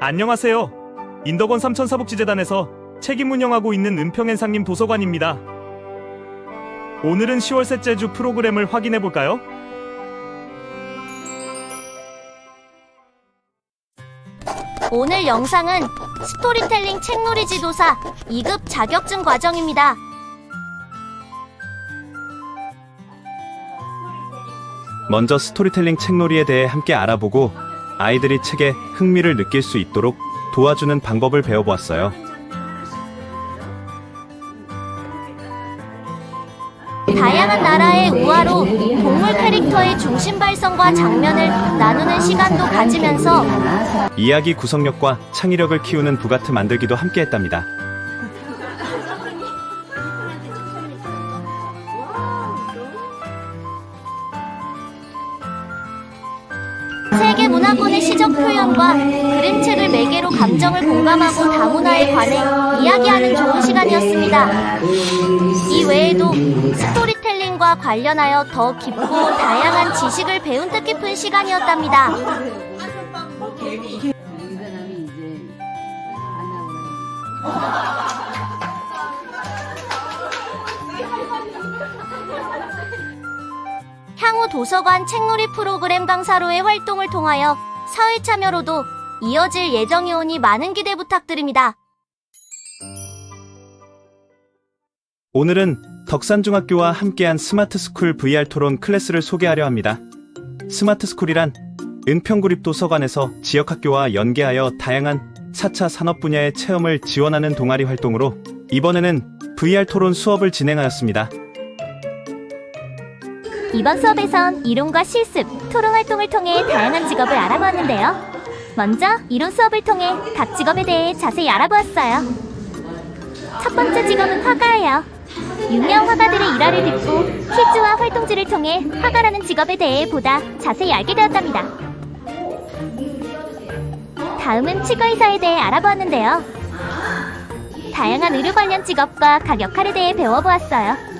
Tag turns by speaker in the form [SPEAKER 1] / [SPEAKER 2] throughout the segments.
[SPEAKER 1] 안녕하세요. 인덕원 삼천사복지재단에서 책임 운영하고 있는 은평엔 상림 도서관입니다. 오늘은 10월 셋째 주 프로그램을 확인해 볼까요?
[SPEAKER 2] 오늘 영상은 스토리텔링 책놀이 지도사 2급 자격증 과정입니다.
[SPEAKER 3] 먼저 스토리텔링 책놀이에 대해 함께 알아보고 아이들이 책에 흥미를 느낄 수 있도록 도와주는 방법을 배워보았어요.
[SPEAKER 2] 다양한 나라의 우화로 동물 캐릭터의 중심 발성과 장면을 나누는 시간도 가지면서
[SPEAKER 3] 이야기 구성력과 창의력을 키우는 부가트 만들기도 함께 했답니다.
[SPEAKER 2] 문화권의 시적 표현과 그림책을 매개로 감정을 공감하고 다문화에 관해 이야기하는 좋은 시간이었습니다. 이 외에도 스토리텔링과 관련하여 더 깊고 다양한 지식을 배운 뜻깊은 시간이었답니다. 도서관 책놀이 프로그램 강사로의 활동을 통하여 사회 참여로도 이어질 예정이 오니 많은 기대 부탁드립니다.
[SPEAKER 3] 오늘은 덕산중학교와 함께한 스마트스쿨 VR 토론 클래스를 소개하려 합니다. 스마트스쿨이란 은평구립 도서관에서 지역학교와 연계하여 다양한 4차 산업 분야의 체험을 지원하는 동아리 활동으로 이번에는 VR 토론 수업을 진행하였습니다.
[SPEAKER 2] 이번 수업에선 이론과 실습, 토론 활동을 통해 다양한 직업을 알아보았는데요. 먼저 이론 수업을 통해 각 직업에 대해 자세히 알아보았어요. 첫 번째 직업은 화가예요. 유명 화가들의 일화를 듣고 퀴즈와 활동지를 통해 화가라는 직업에 대해 보다 자세히 알게 되었답니다. 다음은 치과의사에 대해 알아보았는데요. 다양한 의료 관련 직업과 각 역할에 대해 배워보았어요.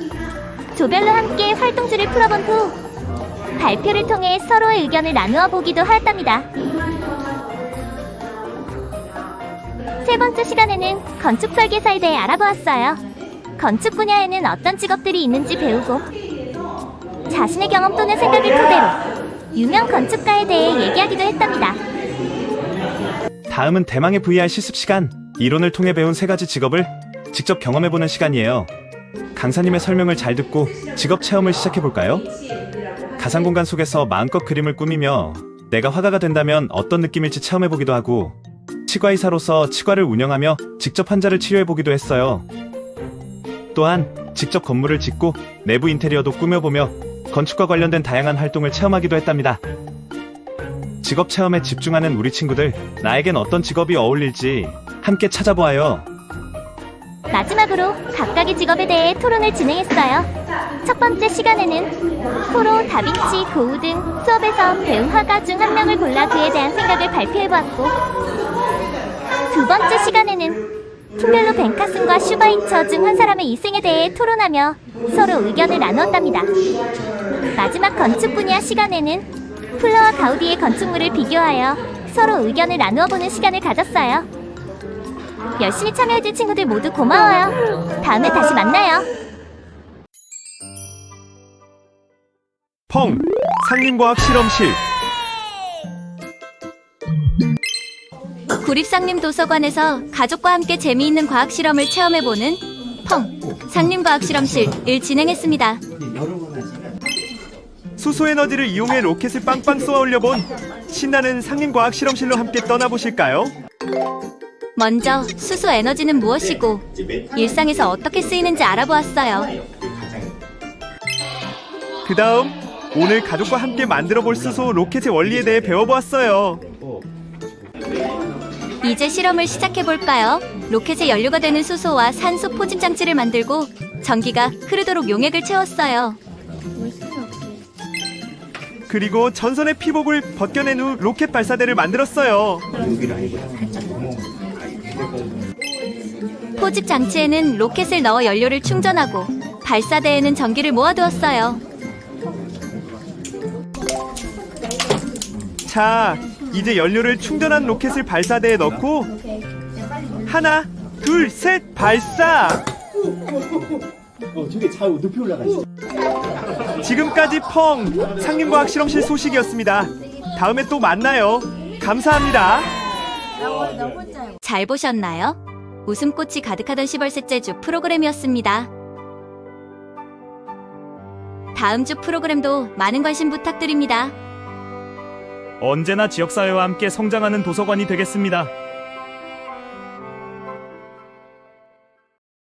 [SPEAKER 2] 조별로 함께 활동지를 풀어본 후 발표를 통해 서로의 의견을 나누어 보기도 하였답니다. 세 번째 시간에는 건축 설계사에 대해 알아보았어요. 건축 분야에는 어떤 직업들이 있는지 배우고 자신의 경험 또는 생각을 토대로 유명 건축가에 대해 얘기하기도 했답니다.
[SPEAKER 3] 다음은 대망의 VR 실습 시간. 이론을 통해 배운 세 가지 직업을 직접 경험해보는 시간이에요. 강사님의 설명을 잘 듣고 직업 체험을 시작해 볼까요? 가상 공간 속에서 마음껏 그림을 꾸미며 내가 화가가 된다면 어떤 느낌일지 체험해 보기도 하고 치과 의사로서 치과를 운영하며 직접 환자를 치료해 보기도 했어요. 또한 직접 건물을 짓고 내부 인테리어도 꾸며보며 건축과 관련된 다양한 활동을 체험하기도 했답니다. 직업 체험에 집중하는 우리 친구들, 나에겐 어떤 직업이 어울릴지 함께 찾아보아요.
[SPEAKER 2] 마지막으로 각각의 직업에 대해 토론을 진행했어요. 첫 번째 시간에는 포로, 다빈치, 고우 등 수업에서 배운 화가 중 한 명을 골라 그에 대한 생각을 발표해보았고 두 번째 시간에는 팀별로 벤카슨과 슈바이처 중 한 사람의 이생에 대해 토론하며 서로 의견을 나누었답니다. 마지막 건축 분야 시간에는 플러와 가우디의 건축물을 비교하여 서로 의견을 나누어 보는 시간을 가졌어요. 열심히 참여해준 친구들 모두 고마워요. 다음에 다시 만나요.
[SPEAKER 1] 펑! 상림과학 실험실
[SPEAKER 2] 구립상림 도서관에서 가족과 함께 재미있는 과학 실험을 체험해보는 펑 상림과학 실험실 을 진행했습니다.
[SPEAKER 1] 수소 에너지를 이용해 로켓을 빵빵 쏘아 올려본 신나는 상림과학 실험실로 함께 떠나보실까요?
[SPEAKER 2] 먼저 수소 에너지는 무엇이고 일상에서 어떻게 쓰이는지 알아보았어요.
[SPEAKER 1] 그 다음 오늘 가족과 함께 만들어 볼 수소 로켓의 원리에 대해 배워보았어요.
[SPEAKER 2] 이제 실험을 시작해볼까요? 로켓의 연료가 되는 수소와 산소 포집 장치를 만들고 전기가 흐르도록 용액을 채웠어요.
[SPEAKER 1] 그리고 전선의 피복을 벗겨낸 후 로켓 발사대를 만들었어요.
[SPEAKER 2] 포집 장치에는 로켓을 넣어 연료를 충전하고 발사대에는 전기를 모아두었어요.
[SPEAKER 1] 자,
[SPEAKER 4] 이제 연료를 충전한 로켓을 발사대에 넣고 하나, 둘, 셋 발사.
[SPEAKER 5] 어, 저게 잘 높이 올라가 있어.
[SPEAKER 4] 지금까지 펑 상림과학 실험실 소식이었습니다. 다음에 또 만나요. 감사합니다.
[SPEAKER 6] 잘 보셨나요? 웃음꽃이 가득하던 시벌셋째 주 프로그램이었습니다. 다음 주 프로그램도 많은 관심 부탁드립니다.
[SPEAKER 1] 언제나 지역사회와 함께 성장하는 도서관이 되겠습니다.